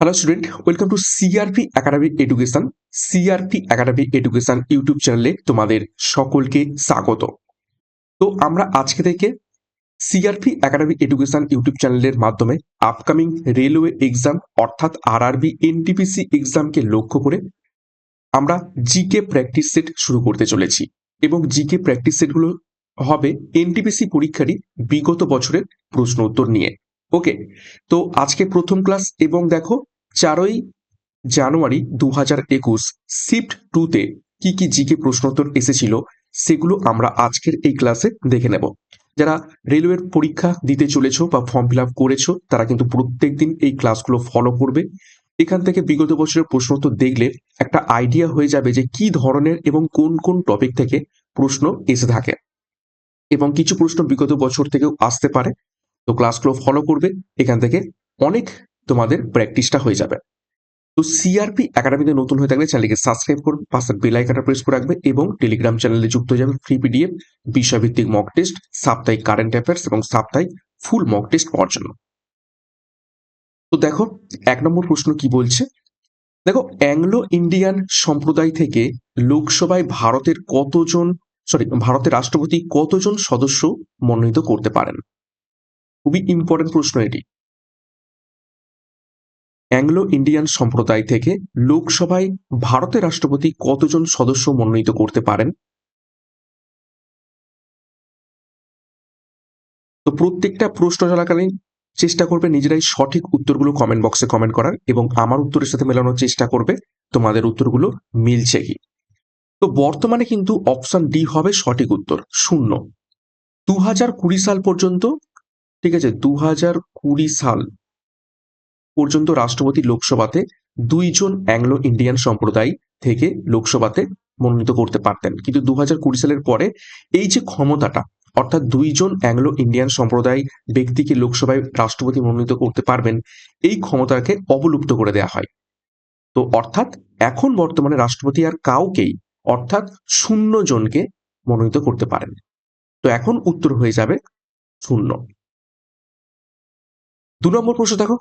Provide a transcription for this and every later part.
Hello student welcome to CRP academic education CRP academic education YouTube চ্যানেলে তোমাদের সকলকে স্বাগত। তো আমরা আজকে থেকে সিআরপি একাডেমিক এডুকেশন ইউটিউব চ্যানেলের মাধ্যমে আপকামিং রেলওয়ে এক্সাম অর্থাৎ আরআরবি এনটিপিসি এক্সামকে লক্ষ্য করে আমরা জিকে প্র্যাকটিস সেট শুরু করতে চলেছি। এবং জিকে প্র্যাকটিস সেটগুলো হবে এনটিপিসি পরীক্ষারই বিগত বছরের প্রশ্ন উত্তর নিয়ে। ওকে তো আজকে প্রথম ক্লাস এবং দেখো চারই জানুয়ারি দু হাজার একুশ শিফট টুতে কি কি জিকে প্রশ্নোত্তর এসেছিল সেগুলো আমরা আজকের এই ক্লাসে দেখে নেব। যারা রেলওয়ের পরীক্ষা দিতে চলেছো বা ফর্ম ফিল আপ করেছ, তারা কিন্তু প্রত্যেক দিন এই ক্লাসগুলো ফলো করবে। এখান থেকে বিগত বছরের প্রশ্নোত্তর দেখলে একটা আইডিয়া হয়ে যাবে যে কি ধরনের এবং কোন কোন টপিক থেকে প্রশ্ন এসে থাকে। এবং কিছু প্রশ্ন বিগত বছর থেকেও আসতে পারে। তো ক্লাসগুলো ফলো করবে, এখান থেকে অনেক তোমাদের প্র্যাকটিসটা হয়ে যাবে। তো সিআরপি একাডেমিতে নতুন হয়ে থাকলে চ্যানেলকে সাবস্ক্রাইব করবে পাশের বেল আইকনটা প্রেস করে রাখবে এবং টেলিগ্রাম চ্যানেলে যুক্ত হয়ে যাবে ফ্রি পিডিএফ বিষয়ভিত্তিক মক টেস্ট সাপ্তাহিক কারেন্ট অ্যাফেয়ার্স এবং সাপ্তাহিক ফুল মক টেস্ট পাওয়ার জন্য। তো দেখো, এক নম্বর প্রশ্ন কি বলছে? দেখো অ্যাংলো ইন্ডিয়ান সম্প্রদায় থেকে লোকসভায় ভারতের কতজন সরি ভারতের রাষ্ট্রপতি কতজন সদস্য মনোনীত করতে পারেন? খুবই ইম্পর্টেন্ট প্রশ্ন এটি। অ্যাংলো ইন্ডিয়ান সম্প্রদায় থেকে লোকসভায় ভারতের রাষ্ট্রপতি কতজন সদস্য মনোনীত করতে পারেন? তো প্রত্যেকটা প্রশ্ন চলাকালীন চেষ্টা করবে নিজেরাই সঠিক উত্তরগুলো কমেন্ট বক্সে কমেন্ট করার এবং আমার উত্তরের সাথে মেলানোর চেষ্টা করবে, তোমাদের উত্তরগুলো মিলছে কি? তো বর্তমানে কিন্তু অপশন ডি হবে সঠিক উত্তর, শূন্য। দু সাল পর্যন্ত ঠিক আছে দু হাজার কুড়ি সাল পর্যন্ত রাষ্ট্রপতি লোকসভাতে দুইজন অ্যাংলো ইন্ডিয়ান সম্প্রদায় থেকে লোকসভাতে মনোনীত করতে পারতেন। কিন্তু দু হাজার কুড়ি সালের পরে এই যে ক্ষমতাটা, অর্থাৎ দুইজন অ্যাংলো ইন্ডিয়ান সম্প্রদায় ব্যক্তিকে লোকসভায় রাষ্ট্রপতি মনোনীত করতে পারবেন, এই ক্ষমতাকে অবলুপ্ত করে দেয়া হয়। তো অর্থাৎ এখন বর্তমানে রাষ্ট্রপতি আর কাউকেই, অর্থাৎ শূন্য জনকে মনোনীত করতে পারেন। তো এখন উত্তর হয়ে যাবে শূন্য। দু নম্বর প্রশ্ন দেখো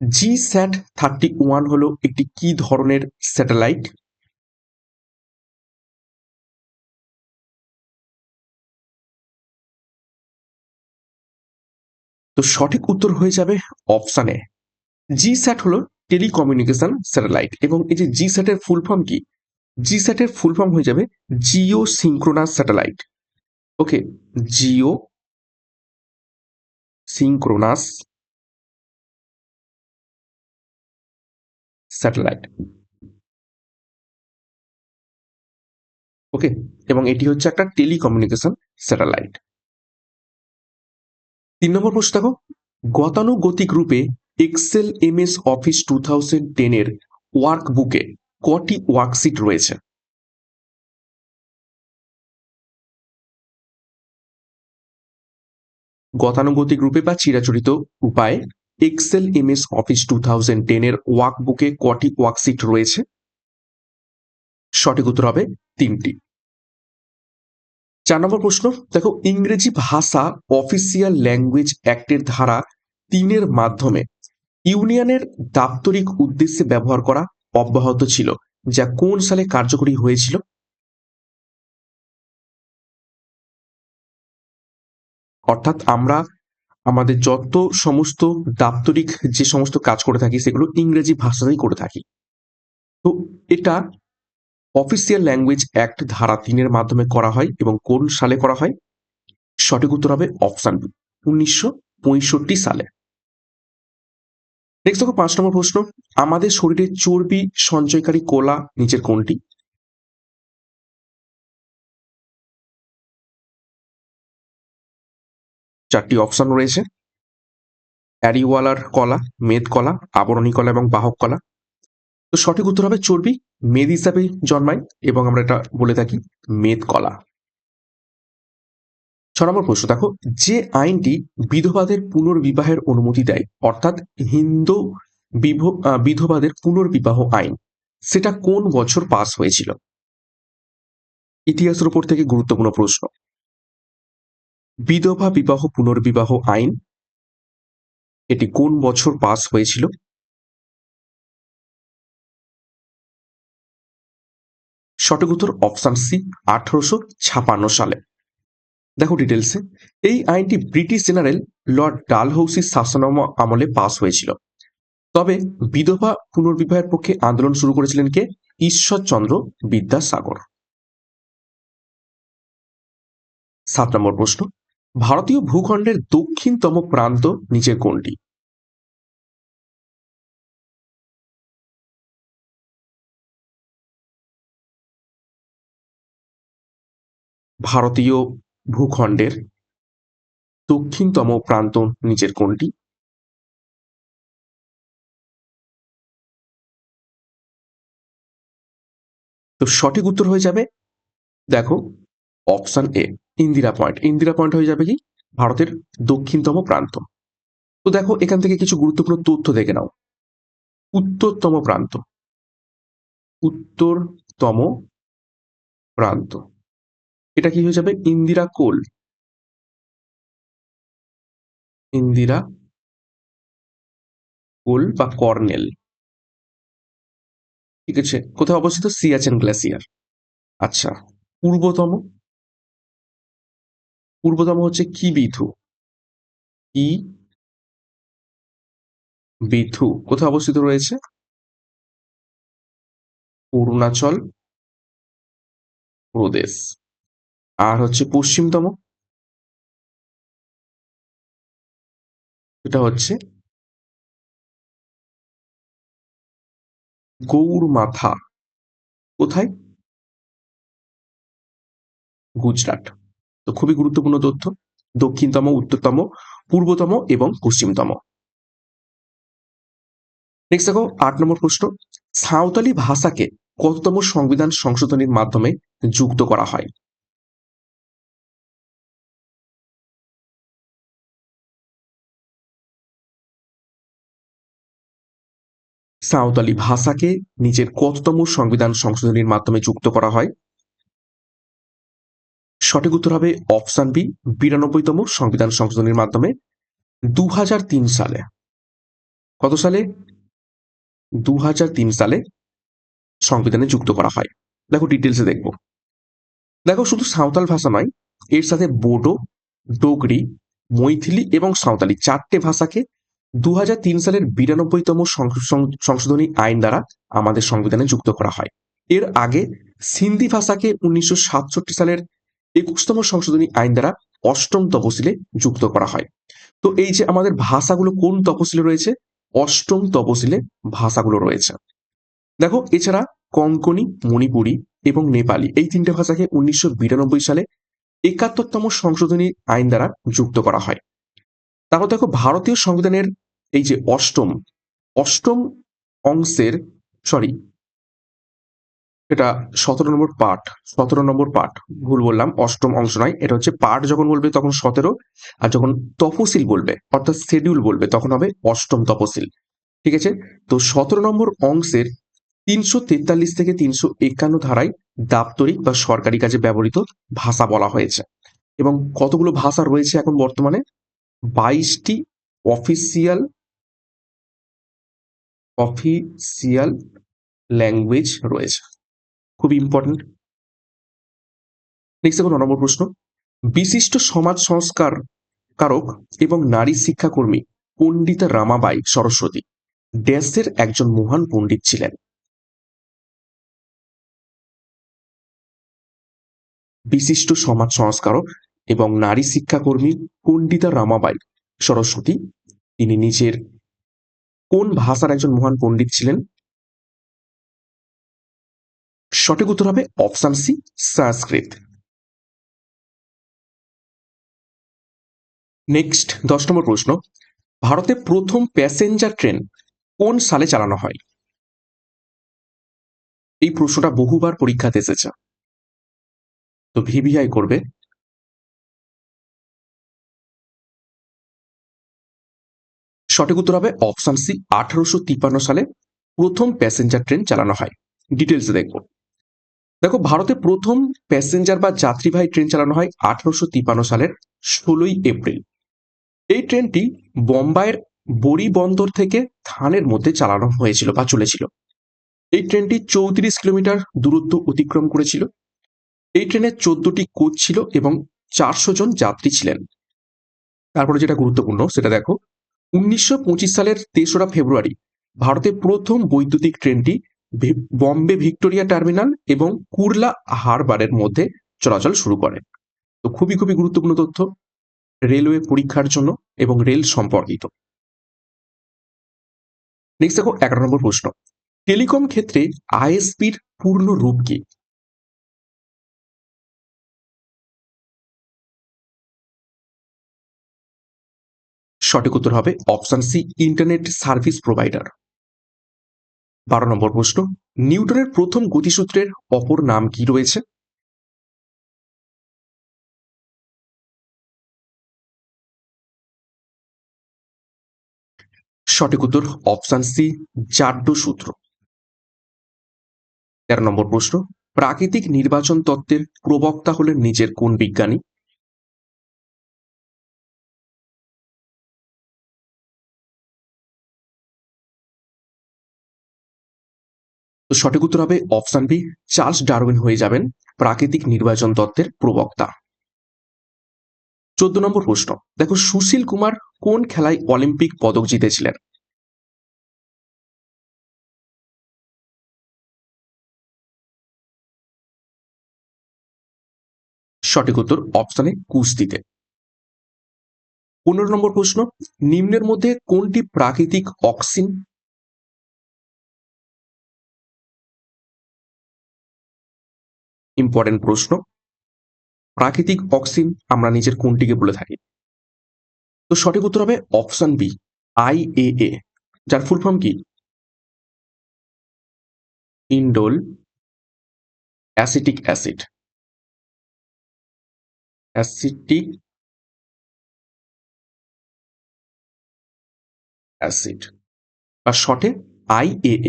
জি স্যাট থার্টি ওয়ান হলো একটি কি ধরনের স্যাটেলাইট তো সঠিক উত্তর হয়ে যাবে অপশানে জি স্যাট হলো টেলিকমিউনিকেশন স্যাটেলাইট এবং এই যে জি স্যাটের ফুল ফর্ম কি? জি স্যাটের ফুল ফর্ম হয়ে যাবে geosynchronous satellite okay geosynchronous satellite. Okay, এবং এটি হচ্ছে একটা টেলিকমিউনিকেশন স্যাটেলাইট। তিন নম্বর প্রশ্ন দেখো। গতানুগতিক রূপে Excel MS Office two thousand টেনের ওয়ার্ক বুকে কটি ওয়ার্কশিট রয়েছে? গতানুগতিক রূপে বা চিরাচরিত উপায়ে Excel MS Office two thousand টেনের ওয়ার্ক বুকে কটি ওয়ার্কশিট রয়েছে? সঠিক উত্তর হবে তিনটি। চার নম্বর প্রশ্ন, দেখো ইংরেজি ভাষা অফিসিয়াল ল্যাঙ্গুয়েজ অ্যাক্টের ধারা তিনের মাধ্যমে ইউনিয়নের দাপ্তরিক উদ্দেশ্যে ব্যবহার করা অব্যাহত ছিল, যা কোন সালে কার্যকরী হয়েছিল? অর্থাৎ আমরা আমাদের যত সমস্ত দাপ্তরিক যে সমস্ত কাজ করে থাকি, সেগুলো ইংরেজি ভাষাতেই করে থাকি। তো এটা অফিসিয়াল ল্যাঙ্গুয়েজ অ্যাক্ট ধারা তিনের মাধ্যমে করা হয় এবং কোন সালে করা হয়? সঠিক উত্তর হবে অপশান বি উনিশশো পঁয়ষট্টি সালে। নেক্সট দেখো পাঁচ নম্বর প্রশ্ন, আমাদের শরীরে চর্বি, সঞ্চয়কারী কোলা, নিচের কোনটি? চারটি অপশন রয়েছে। অ্যারিওয়ালার কলা মেদ কলা, আবরণী কলা এবং বাহক কলা। তো সঠিক উত্তর হবে চর্বি, মেদ হিসাবে জন্মায় এবং আমরা এটা বলে থাকি মেদ কলা। ছ নম্বর প্রশ্ন, দেখো, যে আইনটি বিধবাদের পুনর্বিবাহের অনুমতি দেয়, অর্থাৎ হিন্দু বিধবাদের পুনর্বিবাহ আইন, সেটা কোন বছর পাস হয়েছিল? ইতিহাসের উপর থেকে গুরুত্বপূর্ণ প্রশ্ন। বিধবা বিবাহ পুনর্বিবাহ আইন, এটি কোন বছর পাস হয়েছিল? সঠিক উত্তর অপশান সি, আঠারোশো ছাপান্ন সালে। দেখো ডিটেলসে এই আইনটি ব্রিটিশ জেনারেল লর্ড ডালহৌসির শাসন আমলে পাস হয়েছিল। তবে বিধবা পুনর্বিবাহের পক্ষে আন্দোলন শুরু করেছিলেন কে? ঈশ্বরচন্দ্র বিদ্যাসাগর। সাত নম্বর প্রশ্ন। ভারতীয় ভূখণ্ডের দক্ষিণতম প্রান্ত নিচের কোনটি ভারতীয় ভূখণ্ডের দক্ষিণতম প্রান্ত নিচের কোনটি তো সঠিক উত্তর হয়ে যাবে, দেখো, option A. Indira point. Indira point হয়ে যাবে কি? ভারতের দক্ষিণতম প্রান্ত। তো দেখো, এখান থেকে কিছু গুরুত্বপূর্ণ তথ্য দেখে নাও। উত্তরতম প্রান্ত। উত্তরতম প্রান্ত। এটা কি হয়ে যাবে? ইন্দিরা কোল। ইন্দিরা কোল বা কর্নেল। ঠিক আছে? কোথায় অবস্থিত? সিয়াচেন গ্লেসিয়ার। আচ্ছা পূর্বতম পূর্বতম হচ্ছে কি বিথু কি বিথু কোথায় অবস্থিত রয়েছে? অরুণাচল প্রদেশ। আর হচ্ছে পশ্চিমতম? এটা হচ্ছে গৌরমাথা কোথায়? গুজরাট। তো খুবই গুরুত্বপূর্ণ তথ্য। দক্ষিণতম, উত্তরতম, পূর্বতম এবং পশ্চিমতম। নেক্সট দেখো, আট নম্বর প্রশ্ন। সাঁওতালি ভাষাকে কততম সংবিধান সংশোধনীর মাধ্যমে যুক্ত করা হয়? সাঁওতালি ভাষাকে নিজের কততম সংবিধান সংশোধনীর মাধ্যমে যুক্ত করা হয়? সঠিক উত্তর হবে অপশন বি, বিরানব্বইতম সংবিধান সংশোধনীর মাধ্যমে দু হাজার তিন সালে। কত সালে? দু হাজার তিন সালে সংবিধানে যুক্ত করা হয়। দেখো ডিটেলসে দেখব। দেখো শুধু সাঁওতাল ভাষা নয়, এর সাথে বোডো, ডোগরি, মৈথিলি এবং সাঁওতালি চারটে ভাষাকে দু হাজার তিন সালের বিরানব্বইতম সংশোধনী আইন দ্বারা আমাদের সংবিধানে যুক্ত করা হয়। এর আগে সিন্ধি ভাষাকে উনিশশো সাতষট্টি সালের একুশতম সংশোধনী আইন দ্বারা অষ্টম তপশিলে যুক্ত করা হয়। তো এই যে আমাদের ভাষাগুলো কোন তপশিলে রয়েছে, অষ্টম তপশিলে ভাষাগুলো রয়েছে। দেখো, এছাড়া কঙ্কনি মণিপুরি এবং নেপালি এই তিনটে ভাষাকে উনিশশো বিরানব্বই সালে একাত্তরতম সংশোধনী আইন দ্বারা যুক্ত করা হয়। তারপর দেখো, ভারতীয় সংবিধানের এই যে অষ্টম অষ্টম অংশের সরি এটা সতেরো নম্বর পাঠ, সতেরো নম্বর পাঠ, ভুল বললাম, অষ্টম অংশ নয়, এটা হচ্ছে পাঠ যখন বলবে তখন সতেরো, আর যখন তফসিল বলবে, অর্থাৎ শেডিউল বলবে, তখন হবে অষ্টম তফসিল, ঠিক আছে? তো সতেরো নম্বর অংশের তিনশো তেতাল্লিশ থেকে তিনশো একান্ন ধারায় দাপ্তরিক বা সরকারি কাজে ব্যবহৃত ভাষা বলা হয়েছে, এবং কতগুলো ভাষা রয়েছে এখন বর্তমানে? বাইশটি অফিসিয়াল অফিসিয়াল ল্যাঙ্গুয়েজ রয়েছে। খুবই ইম্পর্টেন্ট নেক্সট এখন নম্বর প্রশ্ন। বিশিষ্ট সমাজ সংস্কার কারক এবং নারী শিক্ষাকর্মী পণ্ডিতা রামাবাই সরস্বতী ড্যাসের একজন মহান পণ্ডিত ছিলেন। বিশিষ্ট সমাজ সংস্কারক এবং নারী শিক্ষাকর্মী পণ্ডিতা রামাবাই সরস্বতী, তিনি নিজের কোন ভাষার একজন মহান পণ্ডিত ছিলেন? সঠিক উত্তর হবে অপশন সি, সংস্কৃত। নেক্সট, দশ নম্বর প্রশ্ন। ভারতে প্রথম প্যাসেঞ্জার ট্রেন কোন সালে চালানো হয়? এই প্রশ্নটা বহুবার পরীক্ষাতে এসেছে। তো ভিভিআই করবে। সঠিক উত্তর হবে অপশন সি, আঠারোশো তিপ্পান্ন সালে প্রথম প্যাসেঞ্জার ট্রেন চালানো হয়। ডিটেলস দেখব। দেখো, ভারতে প্রথম প্যাসেঞ্জার বা যাত্রীবাহী ট্রেন চালানো হয় আঠারোশো তিপ্পান্ন সালের ষোলোই এপ্রিল। এই ট্রেনটি বোম্বাইয়ের বড়ি বন্দর থেকে থানের মধ্যে চালানো হয়েছিল বা চলেছিল। এই ট্রেনটি চৌত্রিশ কিলোমিটার দূরত্ব অতিক্রম করেছিল। এই ট্রেনে চোদ্দটি কোচ ছিল এবং চারশো জন যাত্রী ছিলেন। তারপরে যেটা গুরুত্বপূর্ণ, সেটা দেখো, উনিশশো পঁচিশ সালের তেসরা ফেব্রুয়ারি ভারতে প্রথম বৈদ্যুতিক ট্রেনটি বম্বে ভিক্টোরিয়া টার্মিনাল এবং কুরলা হারবারের মধ্যে চলাচল শুরু করে। তো খুবই খুবই গুরুত্বপূর্ণ তথ্য। রেলওয়ে পরীক্ষার জন্য এবং রেল সম্পর্কিত। নেক্সট দেখো, এগারো নম্বর প্রশ্ন। টেলিকম ক্ষেত্রে আইএসপির পূর্ণ রূপ কি? সঠিক উত্তর হবে option C, internet service provider. বারো নম্বর প্রশ্ন, নিউটনের প্রথম গতিসূত্রের অপর নাম কি রয়েছে? সঠিক উত্তর অপশান সি, জাড্ড সূত্র। তেরো নম্বর প্রশ্ন, প্রাকৃতিক নির্বাচন তত্ত্বের প্রবক্তা হলেন নিজের কোন বিজ্ঞানী? তো সঠিক উত্তর হবে অপশন বি চার্লস ডারউইন হয়ে যাবেন প্রাকৃতিক নির্বাচন তত্ত্বের প্রবক্তা। চোদ্দ নম্বর প্রশ্ন, দেখো সুশীল কুমার কোন খেলায় অলিম্পিক পদক জিতেছিলেন? সঠিক উত্তর অপশানে কুস্তিতে। পনেরো নম্বর প্রশ্ন, নিম্নের মধ্যে কোনটি প্রাকৃতিক অক্সিন ইম্পর্টেন্ট প্রশ্ন। প্রাকৃতিক অক্সিন আমরা নিজের কোনটিকে বলে থাকি? তো সঠিক উত্তর হবে অপশন বি, আই এ যার ফুল ফর্ম কি? Indole acetic acid acetic acid বা শর্টে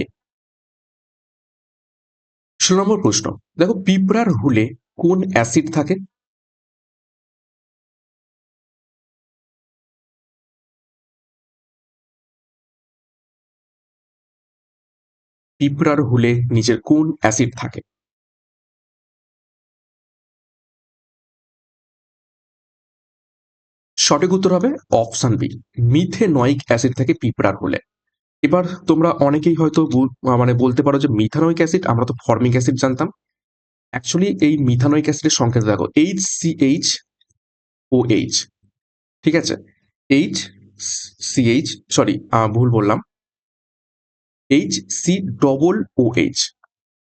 এ। ষোলো নম্বর প্রশ্ন। দেখো, পিঁপড়ার হুলে কোন অ্যাসিড থাকে? পিঁপড়ার হুলে নিচের কোন অ্যাসিড থাকে? সঠিক উত্তর হবে অপশন বি। মিথেনয়িক অ্যাসিড থাকে পিঁপড়ার হুলে। এবার তোমরা অনেকেই হয়তো মানে বলতে পারো যে মিথানয়িক অ্যাসিড আমরা তো ফর্মিক অ্যাসিড জানতাম। অ্যাকচুয়ালি এই মিথানয়িক অ্যাসিডের সংকেত দেখো H C H O H ঠিক আছে? এইচ সি এইচ সরি ভুল বললাম। H C double O H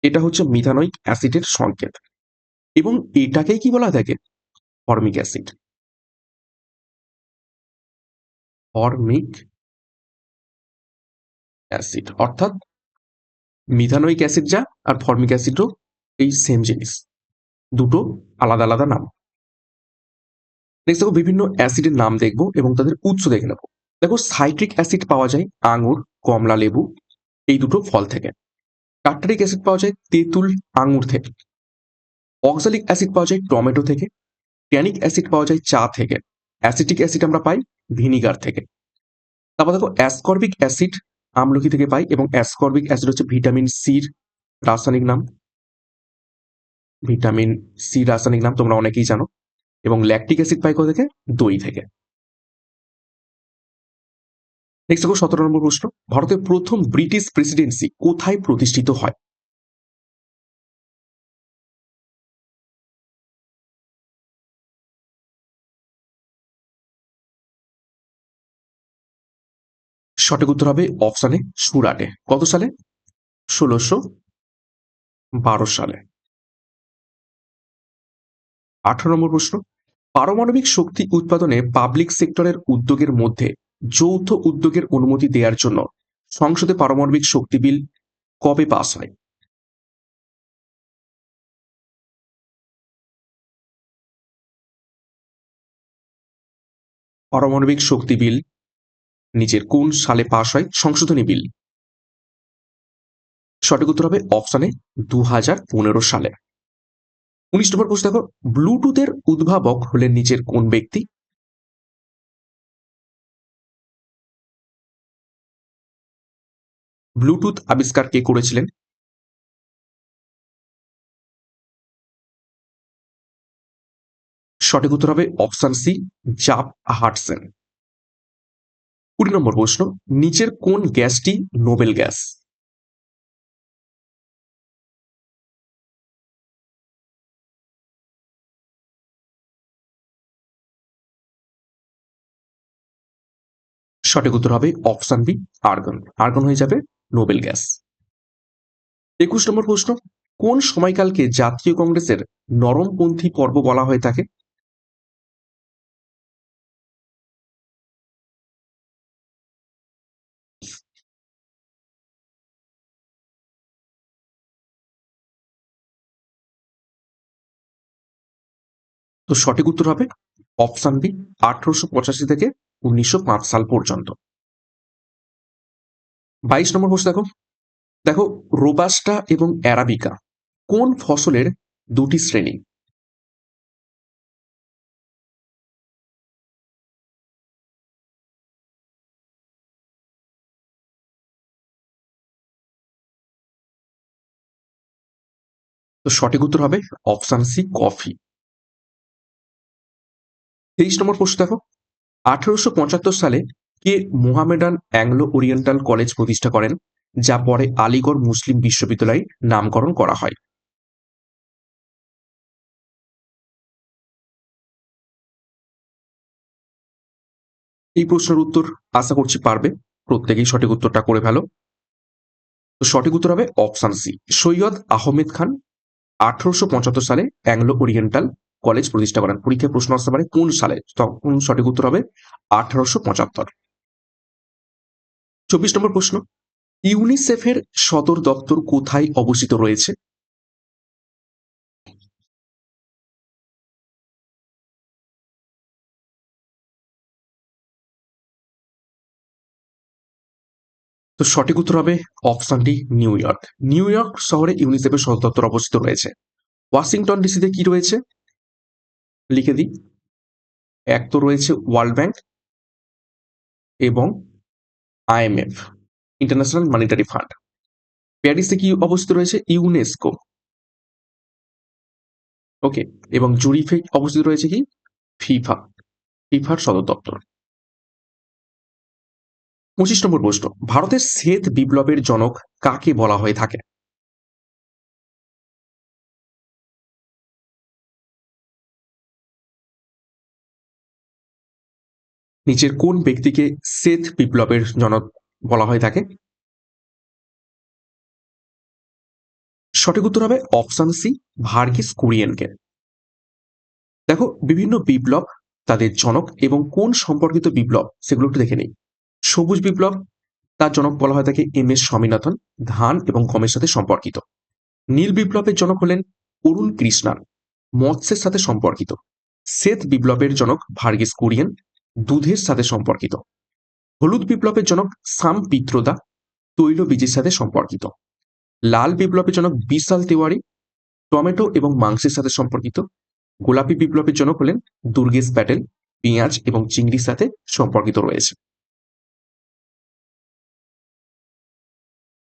এটা হচ্ছে মিথানয়িক অ্যাসিডের সংকেত। এবং এটাকেই কি বলা থাকে? Formic acid formic acid. অর্থাৎ মিথানোইক অ্যাসিড যা আর ফর্মিক অ্যাসিডও এই সেম জিনিস। দুটো আলাদা আলাদা নাম। নেক্সট দেখো, বিভিন্ন অ্যাসিডের নাম দেখব এবং তাদের উৎস দেখে নেব। দেখো, সাইট্রিক অ্যাসিড পাওয়া যায় আঙুর, কমলা লেবু, এই দুটো ফল থেকে। টার্টারিক অ্যাসিড পাওয়া যায় তেঁতুল, আঙুর থেকে। অক্সালিক অ্যাসিড পাওয়া যায় টমেটো থেকে। ট্যানিক অ্যাসিড পাওয়া যায় চা থেকে। অ্যাসিটিক অ্যাসিড আমরা পাই ভিনিগার থেকে। তারপর দেখো, অ্যাসকর্বিক অ্যাসিড আমলকি থেকে পাই এবং অ্যাসকর্বিক অ্যাসিড হচ্ছে ভিটামিন সির রাসায়নিক নাম। ভিটামিন সি রাসায়নিক নাম তোমরা অনেকেই জানো এবং ল্যাকটিক অ্যাসিড পাই কোথা থেকে দই থেকে। নেক্সট দেখো, সতেরো নম্বর প্রশ্ন। ভারতের প্রথম ব্রিটিশ প্রেসিডেন্সি কোথায় প্রতিষ্ঠিত হয়? সঠিক উত্তর হবে অপশানে সুরাটে। কত সালে? ষোলোশো বারো সালে। আঠারো নম্বর প্রশ্ন। পারমাণবিক শক্তি উৎপাদনে পাবলিক সেক্টরের উদ্যোগের মধ্যে যৌথ উদ্যোগের অনুমতি দেওয়ার জন্য সংসদে পারমাণবিক শক্তি বিল কবে পাস হয়? পারমাণবিক শক্তি বিল নিচের কোন সালে পাশ হয় সংশোধনী বিল। সঠিক উত্তর হবে অপশানে দু হাজার পনেরো সালে। উনিশ নম্বর প্রশ্ন দেখো, ব্লুটুথের উদ্ভাবক হলেন নিচের কোন ব্যক্তি? ব্লুটুথ আবিষ্কার কে করেছিলেন? সঠিক উত্তর হবে অপশান সি জাপ হাটসেন। কুড়ি নম্বর প্রশ্ন, নিচের কোন গ্যাসটি নোবেল গ্যাস? সঠিক উত্তর হবে অপশন বি, আর্গন। আর্গন হয়ে যাবে নোবেল গ্যাস। একুশ নম্বর প্রশ্ন, কোন সময়কালকে জাতীয় কংগ্রেসের নরমপন্থী পর্ব বলা হয়ে থাকে? তো সঠিক উত্তর হবে অপশন বি আঠারোশো পঁচাশি থেকে উনিশশো পাঁচ সাল পর্যন্ত। বাইশ নম্বর প্রশ্ন দেখো। দেখো, রোবাস্টা এবং অ্যারাবিকা কোন ফসলের দুটি শ্রেণি? তো সঠিক উত্তর হবে অপশন সি কফি। তেইশ নম্বর প্রশ্ন দেখো। আঠারোশো পঁচাত্তর সালে কে মোহামেডান অ্যাংলো ওরিয়েন্টাল কলেজ প্রতিষ্ঠা করেন, যা পরে আলিগড় মুসলিম বিশ্ববিদ্যালয়ে নামকরণ করা হয়। এই প্রশ্নের উত্তর আশা করছি পারবে। প্রত্যেকেই সঠিক উত্তরটা করে ফেলো। তো সঠিক উত্তর হবে অপশন সি। সৈয়দ আহমেদ খান, আঠারোশো পঁচাত্তর সালে অ্যাংলো ওরিয়েন্টাল কলেজ প্রতিষ্ঠা করেন পরীক্ষায় প্রশ্ন আসতে পারে কোন সালে? তখন সঠিক উত্তর হবে আঠারোশো পঁচাত্তর। চব্বিশ নম্বর প্রশ্ন, ইউনিসেফের সদর দপ্তর কোথায় অবস্থিত রয়েছে? তো সঠিক উত্তর হবে option D, New York. New York শহরে ইউনিসেফের সদর দপ্তর অবস্থিত রয়েছে। ওয়াশিংটন ডিসিতে কি রয়েছে? লিখে দিই। এক তো রয়েছে ওয়ার্ল্ড ব্যাংক এবং আইএমএফ ইন্টারন্যাশনাল মানিটারি ফান্ড প্যারিসে কি অবস্থিত রয়েছে? ইউনেস্কো ওকে এবং জুরিফে অবস্থিত রয়েছে কি? ফিফা। ফিফার সদর দপ্তর। পঁচিশ নম্বর প্রশ্ন, ভারতের শ্বেত বিপ্লবের জনক কাকে বলা হয়ে থাকে? নিচের কোন ব্যক্তিকে শ্বেত বিপ্লবের জনক বলা হয়ে থাকে? সঠিক উত্তর হবে অপশন সি, ভার্গিস কুরিয়েনকে। দেখো, বিভিন্ন বিপ্লব তাদের জনক এবং কোন সম্পর্কিত বিপ্লব সেগুলো একটু দেখে নেই। সবুজ বিপ্লব, তার জনক বলা হয় থাকে এম এস স্বামীনাথন, ধান এবং গমের সাথে সম্পর্কিত। নীল বিপ্লবের জনক হলেন অরুণ কৃষ্ণান, মৎস্যের সাথে সম্পর্কিত। শ্বেত বিপ্লবের জনক ভার্গিস কুরিয়েন দুধের সাথে সম্পর্কিত। হলুদ বিপ্লবের জনক সাম পিত্রদা তৈল বীজের সাথে সম্পর্কিত। লাল বিপ্লবের জনক বিশাল তিওয়ারি, টমেটো এবং মাংসের সাথে সম্পর্কিত। গোলাপি বিপ্লবের জনক হলেন দুর্গেশ প্যাটেল, পেঁয়াজ এবং চিংড়ির সাথে সম্পর্কিত রয়েছে।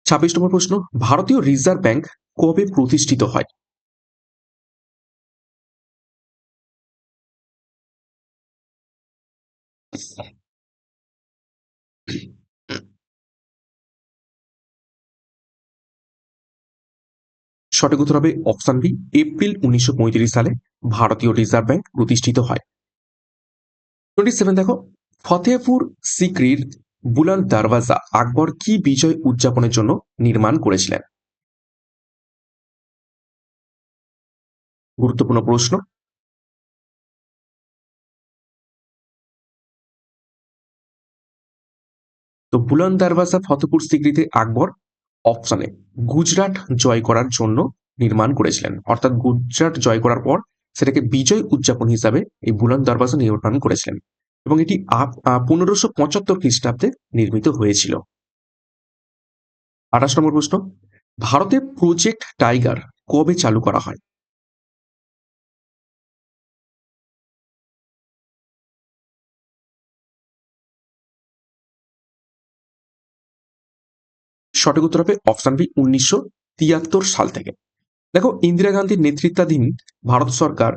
ছাব্বিশ নম্বর প্রশ্ন, ভারতীয় রিজার্ভ ব্যাংক কবে প্রতিষ্ঠিত হয়? সঠিক উত্তর হবে অপশন বি, এপ্রিল উনিশশো সালে ভারতীয় রিজার্ভ ব্যাংক প্রতিষ্ঠিত হয়। টোয়েন্টি সেভেন দেখো, ফতেহপুর সিক্রির বুলান দারওয়াজা আকবর কি বিজয় উদযাপনের জন্য নির্মাণ করেছিলেন? গুরুত্বপূর্ণ প্রশ্ন তো বুলান দারওয়াজা ফতেপুর সিক্রিতে আকবর অপশনে গুজরাট জয় করার জন্য নির্মাণ করেছিলেন। অর্থাৎ গুজরাট জয় করার পর সেটাকে বিজয় উদযাপন হিসাবে এই বুলান দরওয়াজা নির্মাণ করেছিলেন এবং এটি পনেরোশো পঁচাত্তর খ্রিস্টাব্দে নির্মিত হয়েছিল। আঠাশ নম্বর প্রশ্ন, ভারতে প্রজেক্ট টাইগার কবে চালু করা হয়? সঠিক উত্তর হবে অপশন বি উনিশশো তিয়াত্তর সাল থেকে। দেখো, ইন্দিরা গান্ধীর নেতৃত্বাধীন ভারত সরকার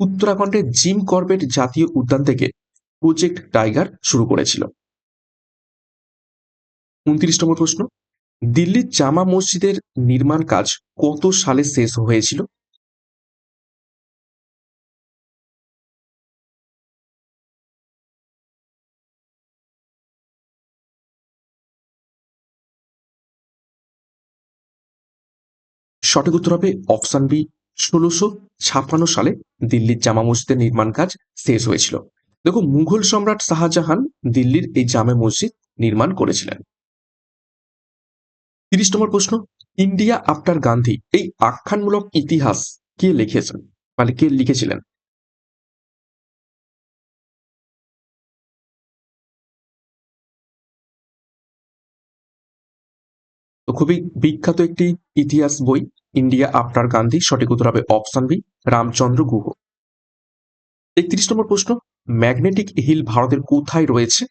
উত্তরাখণ্ডের জিম করবেট জাতীয় উদ্যান থেকে প্রজেক্ট টাইগার শুরু করেছিল। উনত্রিশ নম্বর প্রশ্ন, দিল্লির জামা মসজিদের নির্মাণ কাজ কত সালে শেষ হয়েছিল? সঠিক উত্তর হবে অপশন বি, ষোলোশো ছাপ্পান্ন সালে দিল্লির জামা মসজিদের নির্মাণ কাজ শেষ হয়েছিল। দেখো, মুঘল সম্রাট শাহজাহান দিল্লির এই জামে মসজিদ নির্মাণ করেছিলেন। তিরিশ নম্বর প্রশ্ন, ইন্ডিয়া আফটার গান্ধী, এই আখ্যানমূলক ইতিহাস কে লিখেছেন? মানে কে লিখেছিলেন? তো খুবই বিখ্যাত একটি ইতিহাস বই, ইন্ডিয়া আফটার গান্ধী, সঠিক উত্তর হবে অপশন বি, রামচন্দ্র গুহ। একত্রিশ নম্বর প্রশ্ন, ম্যাগনেটিক হিল ভারতের কোথায় রয়েছে?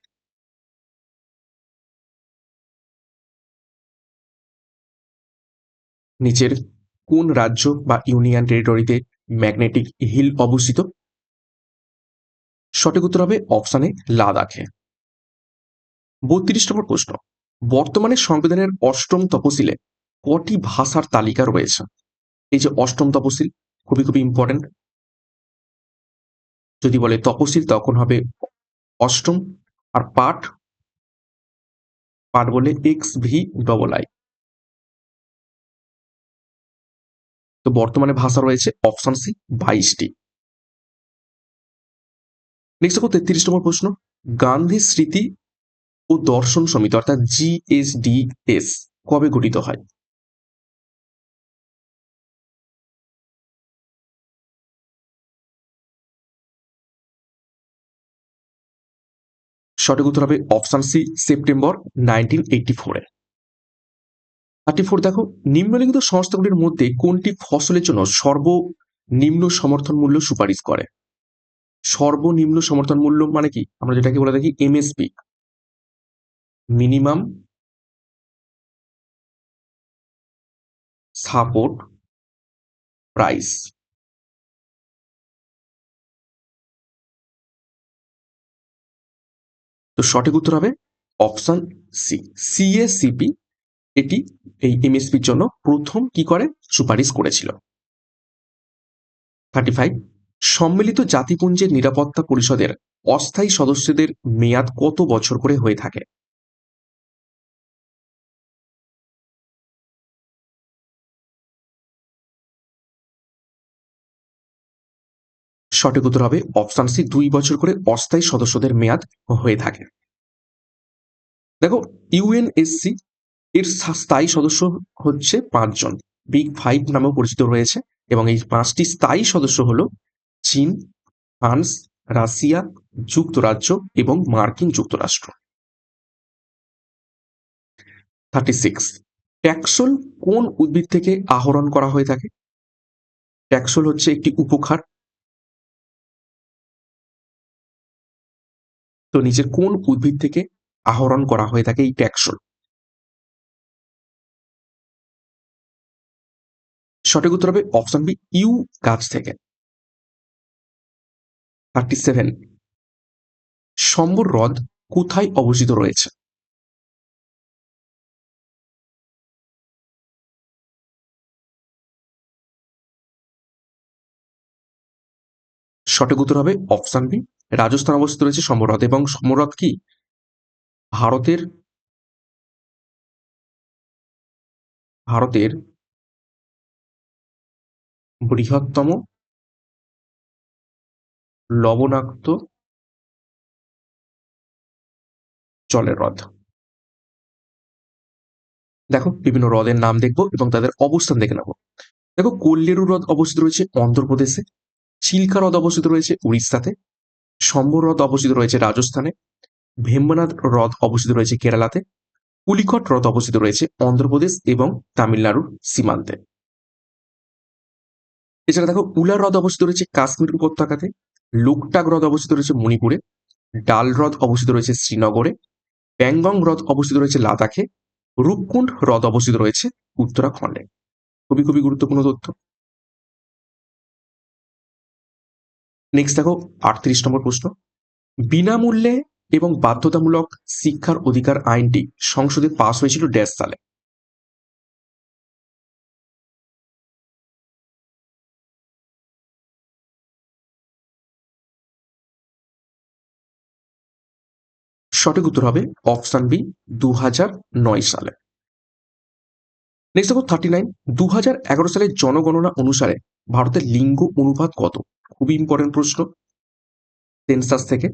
নিচের, কোন রাজ্য বা ইউনিয়ন টেরিটরিতে ম্যাগনেটিক হিল অবস্থিত? সঠিক উত্তর হবে অপশানে লাদাখে। বত্রিশ নম্বর প্রশ্ন বর্তমানে সংবিধানের অষ্টম তপশিলে কটি ভাষার তালিকা রয়েছে? এই যে অষ্টম তপশিল খুবই খুবই ইম্পর্টেন্ট যদি বলে তপশিল তখন হবে অষ্টম। আর পাঠ পাঠ বলে এক্স ভি ডবল আই তো বর্তমানে ভাষা রয়েছে অপশন সি বাইশটি নেক্সট দেখো তেত্রিশ নম্বর প্রশ্ন, গান্ধী স্মৃতি ও দর্শন সমিতি, অর্থাৎ জিএসডিএস কবে গঠিত হয়? সঠিক উত্তর হবে option C September nineteen eighty ফোরে থার্টি ফোর দেখো, নিম্নলিখিত সংস্থাগুলির মধ্যে কোনটি ফসলের জন্য সর্বনিম্ন সমর্থন মূল্য সুপারিশ করে? সর্বনিম্ন সমর্থন মূল্য মানে কি? আমরা যেটাকে বলে থাকি এমএসপি মিনিমাম সাপোর্ট প্রাইস। তো সঠিক উত্তর হবে অপশন সি। সিএসিপি এটি এই এমএসপির জন্য প্রথম কি করে সুপারিশ করেছিল? থার্টি ফাইভ সম্মিলিত জাতিপুঞ্জের নিরাপত্তা পরিষদের অস্থায়ী সদস্যদের মেয়াদ কত বছর করে হয়ে থাকে? সঠিক উত্তর হবে অপশন সি দুই বছর করে অস্থায়ী সদস্যদের মেয়াদ হয়ে থাকে। দেখো ইউএনএসসি এর স্থায়ী সদস্য হচ্ছে পাঁচজন। বিগ ফাইভ নামেও পরিচিত রয়েছে এবং এই পাঁচটি স্থায়ী সদস্য হল চীন, ফ্রান্স, রাশিয়া, যুক্তরাজ্য এবং মার্কিন যুক্তরাষ্ট্র। থার্টি সিক্স ট্যাক্সল কোন উদ্ভিদ থেকে আহরণ করা হয়ে থাকে? ট্যাক্সল হচ্ছে একটি উপকার তো নিচের কোন উদ্ভিদ থেকে আহরণ করা হয়ে থাকে এই ট্যাক্সল সঠিক উত্তর হবে অপশন বি, ইউ গাছ থেকে। থার্টি সেভেন সম্বর হ্রদ কোথায় অবস্থিত রয়েছে? সঠিক উত্তর হবে অপশন বি, রাজস্থান অবস্থিত রয়েছে হ্রদ এবং হ্রদ কি? ভারতের ভারতের বৃহত্তম লবণাক্ত জলের হ্রদ। দেখো, বিভিন্ন হ্রদের নাম দেখব এবং তাদের অবস্থান দেখে নেব। দেখো, কল্লেরু হ্রদ অবস্থিত রয়েছে অন্ধ্রপ্রদেশে। চিল্কা হ্রদ অবস্থিত রয়েছে উড়িষ্যাতে সম্বর হ্রদ অবস্থিত রয়েছে রাজস্থানে, ভেম্বনাথ হ্রদ অবস্থিত রয়েছে কেরালাতে, পুলিকট হ্রদ অবস্থিত রয়েছে অন্ধ্রপ্রদেশ এবং তামিলনাড়ুর সীমান্তে। এছাড়া দেখো, উলার হ্রদ অবস্থিত রয়েছে কাশ্মীর উপত্যকাতে, লোকটাক হ্রদ অবস্থিত রয়েছে মণিপুরে, ডাল হ্রদ অবস্থিত রয়েছে শ্রীনগরে, প্যাংগং হ্রদ অবস্থিত রয়েছে লাদাখে, রূপকুণ্ড হ্রদ অবস্থিত রয়েছে উত্তরাখণ্ডে। খুবই খুবই গুরুত্বপূর্ণ তথ্য। নেক্সট দেখো, আটত্রিশ নম্বর প্রশ্ন। বিনামূল্যে এবং বাধ্যতামূলক শিক্ষার অধিকার আইনটি সংসদে পাশ হয়েছিল ড্যাশ সালে। সঠিক উত্তর হবে অপশন বি দু সালে। নেক্সট দেখো থার্টি নাইন দু সালের জনগণনা অনুসারে ভারতের লিঙ্গ অনুপাত কত? খুবই ইম্পর্টেন্ট প্রশ্ন। সেন্সাস থেকে।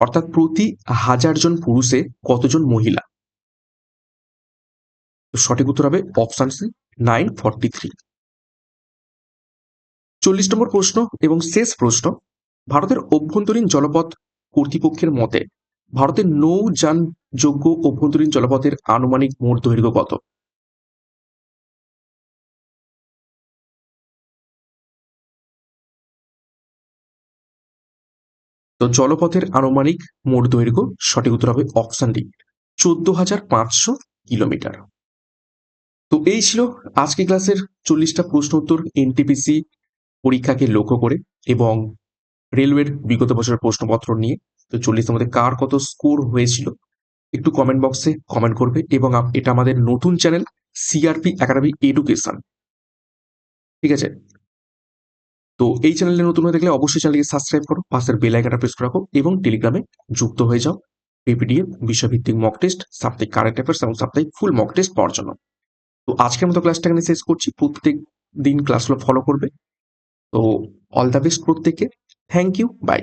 অর্থাৎ প্রতি হাজার জন পুরুষে কতজন মহিলা? সঠিক উত্তর হবে option C nine forty three চল্লিশ নম্বর প্রশ্ন এবং শেষ প্রশ্ন। ভারতের অভ্যন্তরীণ জলপথ কর্তৃপক্ষের মতে ভারতের নৌযানযোগ্য অভ্যন্তরীণ জলপথের আনুমানিক মোট দৈর্ঘ্য কত? তো জলপথের আনুমানিক মোট দৈর্ঘ্য সঠিক উত্তর হবে অপশন ডি, চোদ্দ হাজার পাঁচশো কিলোমিটার। তো এই ছিল আজকে ক্লাসের চল্লিশটা প্রশ্ন উত্তর এনটিপিসি পরীক্ষাকে লক্ষ্য করে এবং রেলওয়ের বিগত বছরের প্রশ্নপত্র নিয়ে। তো চল্লিশের মধ্যে কার কত স্কোর হয়েছিল? একটু কমেন্ট বক্সে কমেন্ট করবে এবং এটা আমাদের নতুন চ্যানেল সিআরপি একাডেমি এডুকেশন ঠিক আছে? তো এই চ্যানেলে নতুন হয়ে থাকলে অবশ্যই চ্যানেলকে সাবস্ক্রাইব করো, পাশের বেল আইকনটা প্রেস করে রাখো এবং টেলিগ্রামে যুক্ত হয়ে যাও। পিপিডিএফ বিষয়ভিত্তিক মক টেস্ট সাপ্তাহিক কারেন্ট অ্যাফেয়ার্স এবং সাপ্তাহিক ফুল মক টেস্ট পাওয়ার জন্য। তো আজকের মতো ক্লাসটা এখানে শেষ করছি। প্রত্যেক দিন ক্লাসগুলো ফলো করবে। তো অল দ্য বেস্ট প্রত্যেককে। Thank you bye